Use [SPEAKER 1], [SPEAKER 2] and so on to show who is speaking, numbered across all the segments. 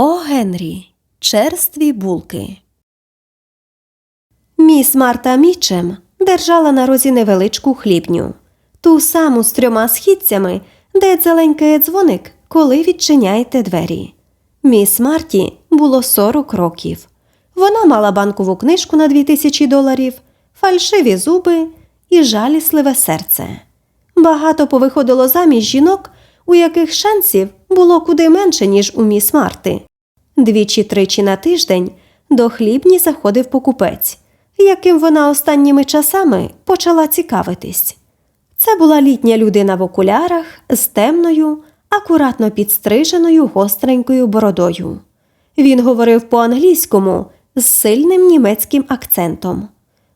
[SPEAKER 1] О Генрі. Черстві булки. Міс Марта Мічем держала на розі невеличку хлібню, ту саму з трьома східцями, де дзеленькає дзвоник, коли відчиняєте двері. Міс Марті було 40 років. Вона мала банкову книжку на 2000 доларів, фальшиві зуби і жалісливе серце. Багато повиходило заміж жінок, у яких шансів було куди менше, ніж у міс Марти. Двічі-тричі на тиждень до хлібні заходив покупець, яким вона останніми часами почала цікавитись. Це була літня людина в окулярах з темною, акуратно підстриженою гостренькою бородою. Він говорив по-англійському з сильним німецьким акцентом.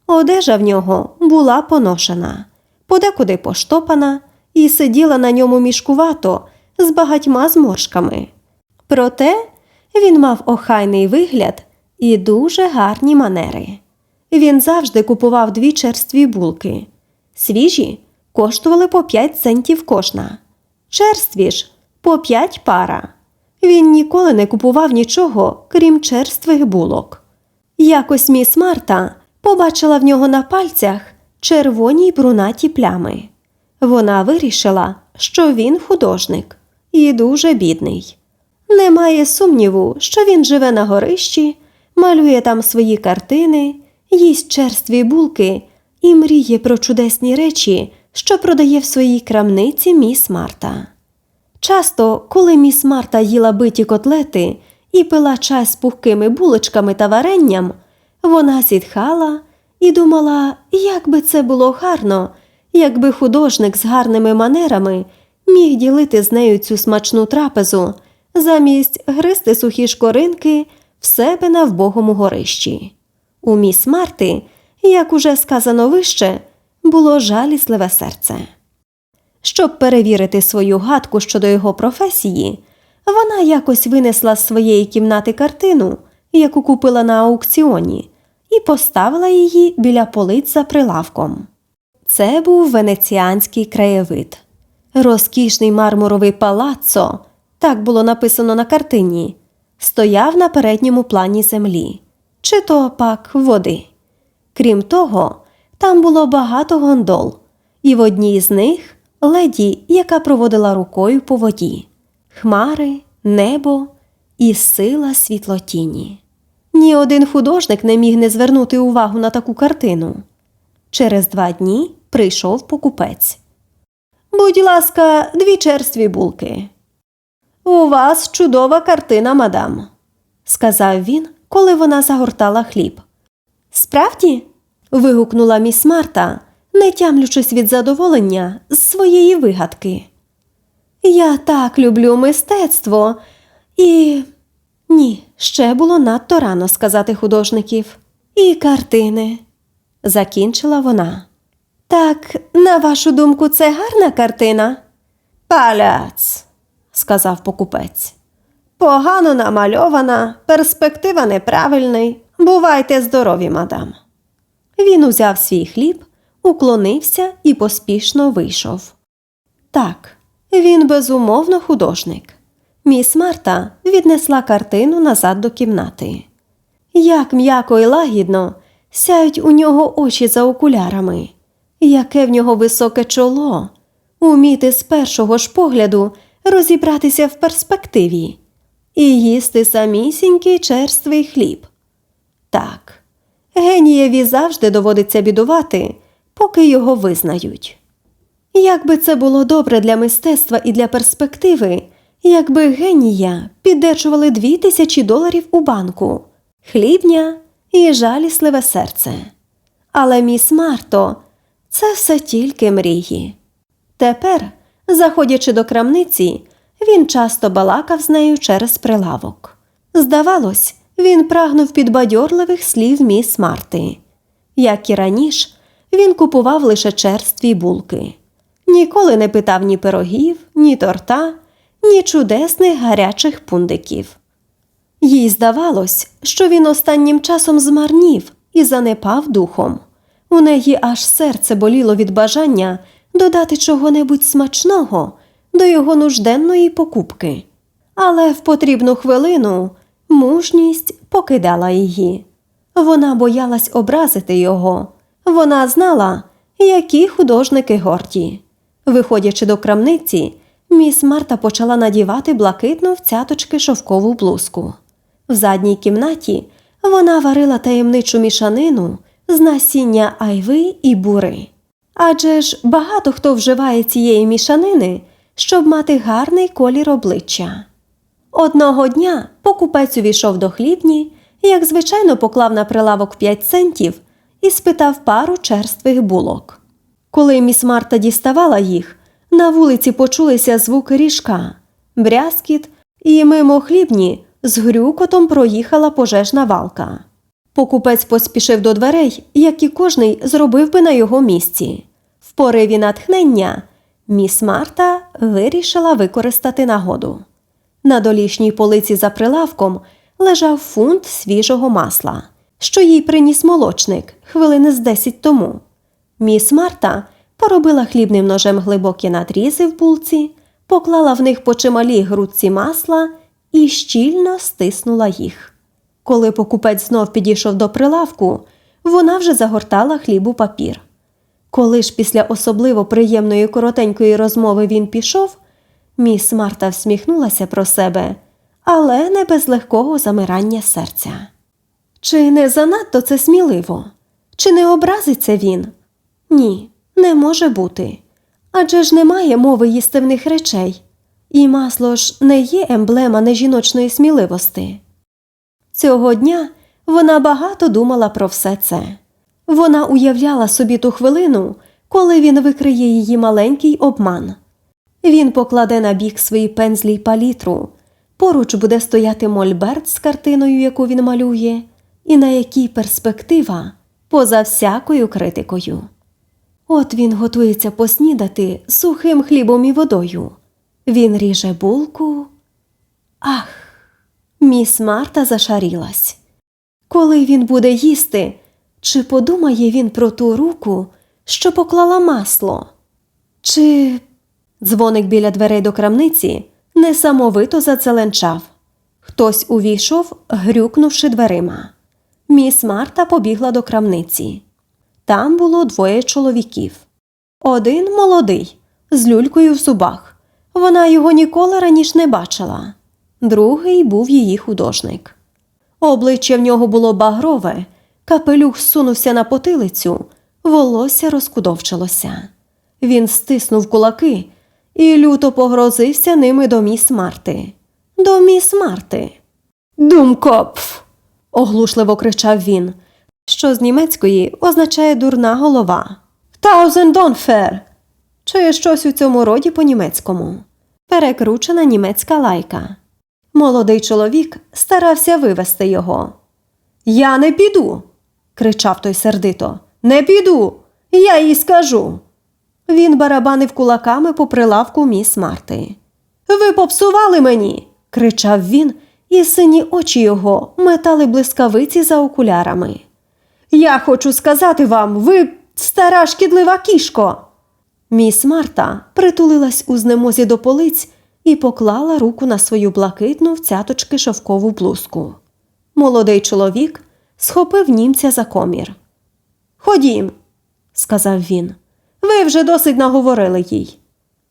[SPEAKER 1] Одежа в нього була поношена, подекуди поштопана і сиділа на ньому мішкувато з багатьма зморшками. Проте він мав охайний вигляд і дуже гарні манери. Він завжди купував дві черстві булки. Свіжі коштували по 5 центів кожна, черстві ж по 5 пара. Він ніколи не купував нічого, крім черствих булок. Якось міс Марта побачила в нього на пальцях червоні й брунаті плями. Вона вирішила, що він художник і дуже бідний. Немає сумніву, що він живе на горищі, малює там свої картини, їсть черстві булки і мріє про чудесні речі, що продає в своїй крамниці міс Марта. Часто, коли міс Марта їла биті котлети і пила чай з пухкими булочками та варенням, вона зітхала і думала, як би це було гарно, якби художник з гарними манерами міг ділити з нею цю смачну трапезу, замість гристи сухі шкоринки в себе на вбогому горищі. У міс Марти, як уже сказано вище, було жалісливе серце. Щоб перевірити свою гадку щодо його професії, вона якось винесла з своєї кімнати картину, яку купила на аукціоні, і поставила її біля полиць за прилавком. Це був венеціанський краєвид. Розкішний мармуровий палаццо, так було написано на картині, стояв на передньому плані землі, чи то пак води. Крім того, там було багато гондол, і в одній з них леді, яка проводила рукою по воді, хмари, небо і сила світлотіні. Ні один художник не міг не звернути увагу на таку картину. Через два дні прийшов покупець. Будь ласка, дві черстві булки. У вас чудова картина, мадам, сказав він, коли вона загортала хліб. Справді? вигукнула міс Марта, не тямлючись від задоволення з своєї вигадки. Я так люблю мистецтво і. Ні, ще було надто рано сказати художників. І картини, закінчила вона. Так, на вашу думку, це гарна картина? Паляц, сказав покупець. Погано намальована, перспектива неправильний. Бувайте здорові, мадам. Він узяв свій хліб, уклонився і поспішно вийшов. Так, він безумовно художник. Міс Марта віднесла картину назад до кімнати. Як м'яко і лагідно сяють у нього очі за окулярами, яке в нього високе чоло, уміти з першого ж погляду розібратися в перспективі і їсти самісінький черствий хліб. Так, генієві завжди доводиться бідувати, поки його визнають. Як би це було добре для мистецтва і для перспективи, якби генія піддержували дві тисячі доларів у банку, хлібня і жалісливе серце. Але міс Марто, це все тільки мрії. Тепер, заходячи до крамниці, він часто балакав з нею через прилавок. Здавалось, він прагнув підбадьорливих слів міс Марти. Як і раніше, він купував лише черстві булки. Ніколи не питав ні пирогів, ні торта, ні чудесних гарячих пундиків. Їй здавалось, що він останнім часом змарнів і занепав духом. У неї аж серце боліло від бажання додати чого-небудь смачного до його нужденної покупки. але в потрібну хвилину мужність покидала її. Вона боялась образити його. Вона знала, які художники горді. Виходячи до крамниці, міс Марта почала надівати блакитно в цяточки шовкову блузку. В задній кімнаті вона варила таємничу мішанину з насіння айви і бури. Адже ж багато хто вживає цієї мішанини, щоб мати гарний колір обличчя. Одного дня покупець увійшов до хлібні, як звичайно поклав на прилавок 5 центів і спитав пару черствих булок. Коли міс Марта діставала їх, на вулиці почулися звуки ріжка, брязкіт, і мимо хлібні з грюкотом проїхала пожежна валка. Покупець поспішив до дверей, як і кожний зробив би на його місці. В пориві натхнення міс Марта вирішила використати нагоду. На долішній полиці за прилавком лежав фунт свіжого масла, що їй приніс молочник хвилини з десять тому. Міс Марта поробила хлібним ножем глибокі надрізи в булці, поклала в них по чималій грудці масла і щільно стиснула їх. Коли покупець знов підійшов до прилавку, вона вже загортала хліб у папір. Коли ж після особливо приємної коротенької розмови він пішов, міс Марта всміхнулася про себе, але не без легкого замирання серця. Чи не занадто це сміливо? Чи не образиться він? Ні, не може бути. Адже ж немає мови їстивних речей, і масло ж не є емблема нежіночної сміливости. Цього дня вона багато думала про все це. Вона уявляла собі ту хвилину, коли він викриє її маленький обман. Він покладе на бік свої пензлі й палітру, поруч буде стояти мольберт з картиною, яку він малює, і на якій перспектива поза всякою критикою. От він готується поснідати сухим хлібом і водою. Він ріже булку. Ах! Міс Марта зашарілась. Коли він буде їсти, чи подумає він про ту руку, що поклала масло? Чи дзвоник біля дверей до крамниці несамовито зацеленчав. Хтось увійшов, грюкнувши дверима. Міс Марта побігла до крамниці. Там було двоє чоловіків. Один молодий, з люлькою в зубах. Вона його ніколи раніше не бачила. Другий був її художник. Обличчя в нього було багрове, капелюх сунувся на потилицю, волосся розкудовчилося. Він стиснув кулаки і люто погрозився ними до міс Марти. До міс Марти. Думкопф. оглушливо кричав він, що з німецької означає дурна голова. Таузендонфер. Чи щось у цьому роді по-німецькому. Перекручена німецька лайка. Молодий чоловік старався вивести його. Я не піду. кричав той сердито. Не піду. Я їй скажу. Він барабанив кулаками по прилавку міс Марти. Ви попсували мені. кричав він, і сині очі його метали блискавиці за окулярами. Я хочу сказати вам, ви стара шкідлива кішко. Міс Марта притулилась у знемозі до полиць і поклала руку на свою блакитну в цяточки шовкову блузку. Молодий чоловік схопив німця за комір. Ходім, сказав він. Ви вже досить наговорили їй.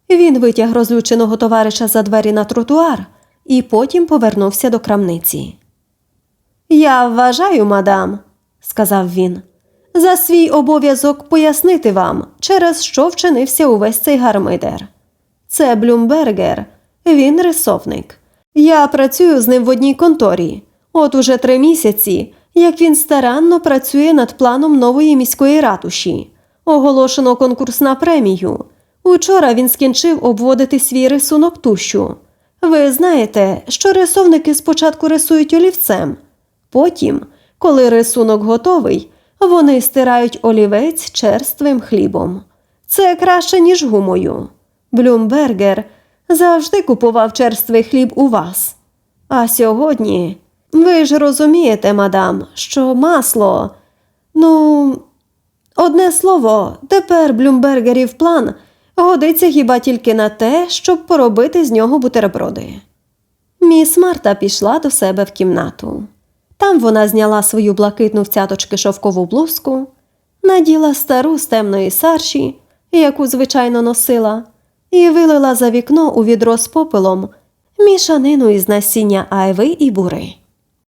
[SPEAKER 1] Він витяг розлюченого товариша за двері на тротуар і потім повернувся до крамниці. Я вважаю, мадам, сказав він, за свій обов'язок пояснити вам, через що вчинився увесь цей гармидер. Це Блюмбергер, він рисовник. Я працюю з ним в одній конторі. От уже три місяці, як він старанно працює над планом нової міської ратуші. Оголошено конкурс на премію. Учора він скінчив обводити свій рисунок тущу. Ви знаєте, що рисовники спочатку рисують олівцем. Потім, коли рисунок готовий, вони стирають олівець черствим хлібом. Це краще, ніж гумою. Блюмбергер завжди купував черствий хліб у вас. А сьогодні, ви ж розумієте, мадам, що масло. Ну, одне слово, тепер Блюмбергерів план годиться хіба тільки на те, щоб поробити з нього бутерброди. Міс Марта пішла до себе в кімнату. Там вона зняла свою блакитну в цяточки шовкову блузку, наділа стару з темної сарші, яку звичайно носила, і вилила за вікно у відро з попелом мішанину із насіння айви і бури.